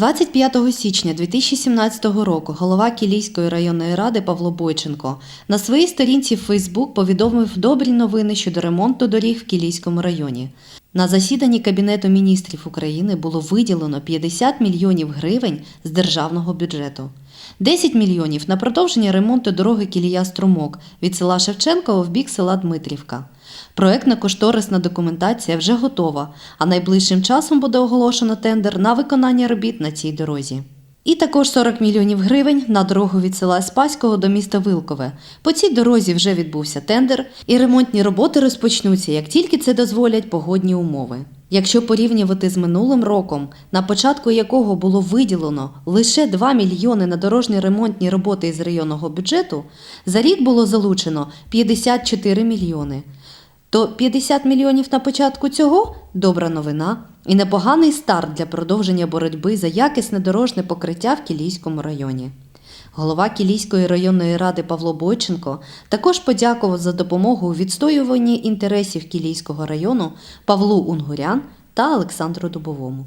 25 січня 2017 року голова Кілійської районної ради Павло Бойченко на своїй сторінці в Фейсбук повідомив добрі новини щодо ремонту доріг в Кілійському районі. На засіданні Кабінету міністрів України було виділено 50 мільйонів гривень з державного бюджету. 10 мільйонів на продовження ремонту дороги Кілія Струмок від села Шевченково в бік села Дмитрівка. Проектна кошторисна документація вже готова, а найближчим часом буде оголошено тендер на виконання робіт на цій дорозі. І також 40 мільйонів гривень на дорогу від села Спаського до міста Вилкове. По цій дорозі вже відбувся тендер, і ремонтні роботи розпочнуться, як тільки це дозволять погодні умови. Якщо порівнювати з минулим роком, на початку якого було виділено лише 2 мільйони на дорожні ремонтні роботи із районного бюджету, за рік було залучено 54 мільйони. То 50 мільйонів на початку цього добра новина і непоганий старт для продовження боротьби за якісне дорожне покриття в Кілійському районі. Голова Кілійської районної ради Павло Бойченко також подякував за допомогу у відстоюванні інтересів Кілійського району Павлу Унгурян та Олександру Дубовому.